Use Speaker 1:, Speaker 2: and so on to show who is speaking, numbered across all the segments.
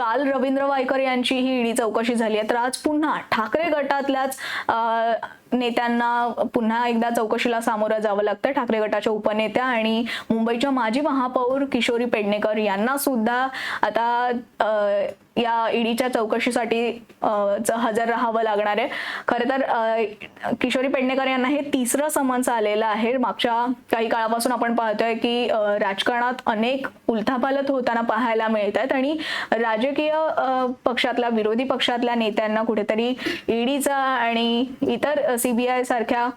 Speaker 1: काल रवींद्र वायकर यांची ही ईडी चौकशी झाली आहे. तर आज पुन्हा ठाकरे गटातल्याच नेत्यांना पुन्हा एकदा चौकशीला सामोरं जावं लागतं. ठाकरे गटाच्या उपनेत्या आणि मुंबईच्या माजी महापौर किशोरी पेडणेकर यांना सुद्धा आता या ईडीच्या चौकशीसाठी हजर राहावं लागणार आहे. खरं तर किशोरी पेडणेकर यांना हे तिसरं समन्स आलेलं आहे. मागच्या काही काळापासून आपण पाहतोय की राजकारणात अनेक उलथापालत होताना पाहायला मिळत आहेत आणि राजकीय पक्षातल्या विरोधी पक्षातल्या नेत्यांना कुठेतरी ईडीचा आणि इतर सीबीआय सारख्या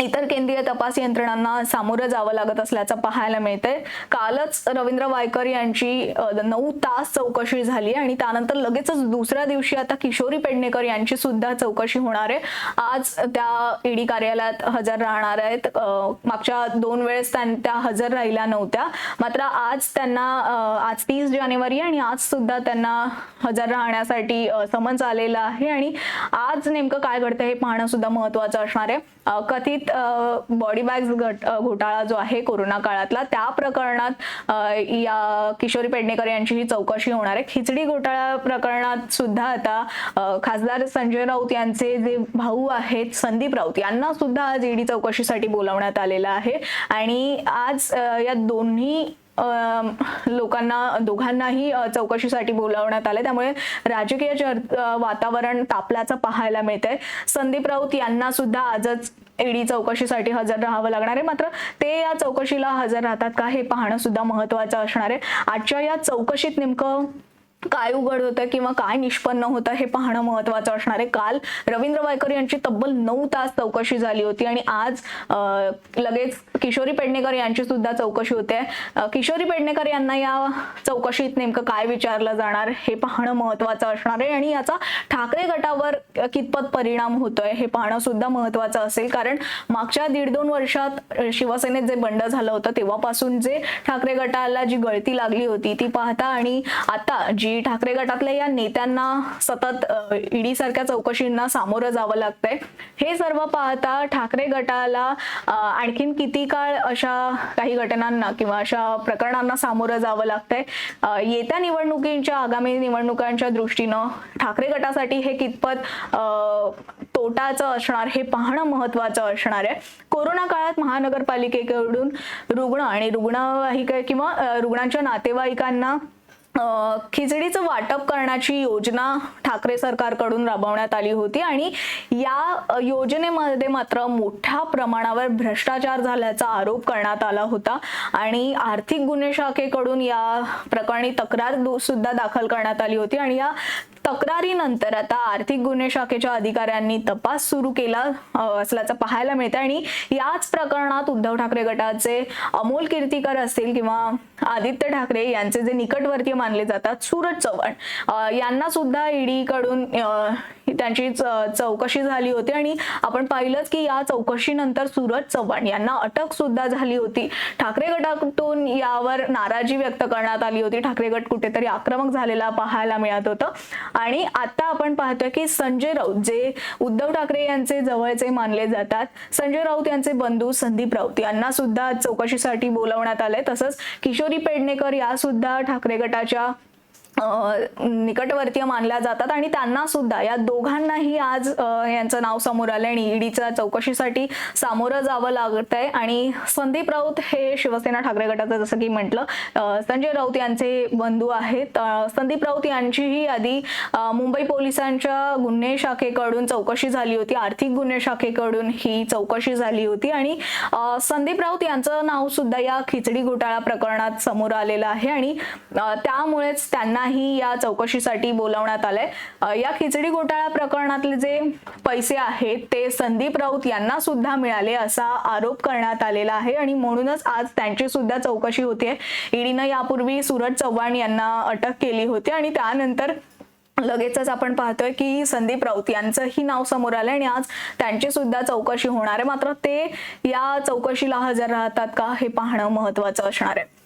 Speaker 1: इतर केंद्रीय तपास यंत्रणांना सामोरं जावं लागत असल्याचं पाहायला मिळतंय. कालच रवींद्र वायकर यांची नऊ तास चौकशी झाली आणि त्यानंतर लगेचच दुसऱ्या दिवशी आता किशोरी पेडणेकर यांची सुद्धा चौकशी होणार आहे. आज त्या ईडी कार्यालयात हजर राहणार आहेत. मागच्या दोन वेळेस त्यां- त्या हजर राहिल्या नव्हत्या. मात्र आज त्यांना आज तीस जानेवारी आणि आज सुद्धा त्यांना हजर राहण्यासाठी समन्स आलेला आहे. आणि आज नेमकं काय घडतं हे पाहणं सुद्धा महत्वाचं असणार आहे. कथित कथित बॉडी बॅग्स घोटाळा जो आहे कोरोना काळातला त्या प्रकरणात या किशोरी पेडणेकर यांची ही चौकशी होणार आहे खिचडी घोटाळा प्रकरणात सुद्धा आता खासदार संजय राऊत यांचे जे भाऊ आहेत संदीप राऊत यांना सुद्धा आज ईडी चौकशीसाठी बोलावण्यात आलेलं आहे. आणि आज या दोन्ही लोकांना दोघांनाही चौकशीसाठी बोलावण्यात आले त्यामुळे राजकीय वातावरण तापल्याचं पाहायला मिळतंय. संदीप राऊत यांना सुद्धा आजच ईडी चौकशीसाठी हजर राहावं लागणार आहे. मात्र ते या चौकशीला हजर राहतात का हे पाहणं सुद्धा महत्वाचं असणार आहे. आजच्या या चौकशीत नेमकं काय उघड होतं किंवा काय निष्पन्न होतं हे पाहणं महत्वाचं असणार आहे. काल रवींद्र वायकर यांची तब्बल नऊ तास चौकशी झाली होती आणि आज लगेच किशोरी पेडणेकर यांची सुद्धा चौकशी होते. किशोरी पेडणेकर यांना या चौकशीत नेमकं काय विचारलं जाणार हे पाहणं महत्वाचं असणार आहे. आणि याचा ठाकरे गटावर कितपत परिणाम होतोय हे पाहणं सुद्धा महत्वाचं असेल. कारण मागच्या दीड दोन वर्षात शिवसेनेत जे बंड झालं होतं तेव्हापासून जे ठाकरे गटाला जी गळती लागली होती ती पाहता आणि आता जी ठाकरे गटातल्या या नेत्यांना सतत ईडी सारख्या चौकशींना सामोरं जावं लागतंय. हे सर्व पाहता ठाकरे गटाला आणखीन किती काळ अशा काही घटनांना किंवा अशा प्रकरणांना सामोरं जावं लागतंय? येत्या निवडणुकींच्या आगामी निवडणुकांच्या दृष्टीनं ठाकरे गटासाठी हे कितपत तोटाचं असणार हे पाहणं महत्वाचं असणार आहे. कोरोना काळात महानगरपालिकेकडून रुग्ण आणि रुग्णवाहिका किंवा रुग्णांच्या नातेवाईकांना खिचडीचं वाटप करण्याची योजना ठाकरे सरकारकडून राबवण्यात आली होती आणि या योजनेमध्ये मात्र मोठ्या प्रमाणावर भ्रष्टाचार झाल्याचा आरोप करण्यात आला होता आणि आर्थिक गुन्हे शाखेकडून या प्रकरणी तक्रार सुद्धा दाखल करण्यात आली होती. आणि या तक्रारीनंतर आता आर्थिक गुन्हे शाखेच्या अधिकाऱ्यांनी तपास सुरू केला असल्याचं पाहायला मिळतं आणि याच प्रकरणात उद्धव ठाकरे गटाचे अमोल कीर्तीकर असतील किंवा आदित्य ठाकरे यांचे जे निकटवर्तीय मानले जातात सूरज चव्हाण यांना सुद्धा ईडीकडून त्यांची च- चौकशी झाली होती आणि आपण पाहिलंच की या चौकशीनंतर सूरज चव्हाण यांना अटक सुद्धा झाली होती. ठाकरे गटातून यावर नाराजी व्यक्त करण्यात आली होती. ठाकरे गट कुठेतरी आक्रमक झालेला पाहायला मिळत होतं. आणि आता आपण पाहतोय की संजय राऊत जे उद्धव ठाकरे यांचे जवळचे मानले जातात संजय राऊत यांचे बंधू संदीप राऊत यांना सुद्धा चौकशीसाठी बोलावण्यात आलंय. तसंच किशोरी पेडणेकर या सुद्धा ठाकरे गटाच्या निकटवर्तीय मानल्या जातात आणि त्यांना सुद्धा या दोघांनाही आज यांचं नाव समोर आलं आणि ईडीच्या चौकशीसाठी सामोरं जावं लागत आहे आणि संदीप राऊत हे शिवसेना ठाकरे गटाचं जसं की म्हटलं संजय राऊत यांचे बंधू आहेत. संदीप राऊत यांचीही आधी मुंबई पोलिसांच्या गुन्हे शाखेकडून चौकशी झाली होती. आर्थिक गुन्हे शाखेकडून ही चौकशी झाली होती. आणि संदीप राऊत यांचं नाव सुद्धा या खिचडी घोटाळा प्रकरणात समोर आलेलं आहे. आणि त्यामुळेच त्यांना यांनाही या चौकशीसाठी बोलावण्यात आलंय. या खिचडी घोटाळा प्रकरणातले जे पैसे आहेत ते संदीप राऊत यांना सुद्धा मिळाले असा आरोप करण्यात आलेला आहे. आणि म्हणूनच आज त्यांची सुद्धा चौकशी होते. ईडीनं यापूर्वी सूरज चव्हाण यांना अटक केली होती. आणि त्यानंतर लगेचच आपण पाहतोय की संदीप राऊत यांचंही नाव समोर आलंय. आणि आज त्यांची सुद्धा चौकशी होणार आहे. मात्र ते या चौकशीला हजर राहतात का हे पाहणं महत्वाचं असणार आहे.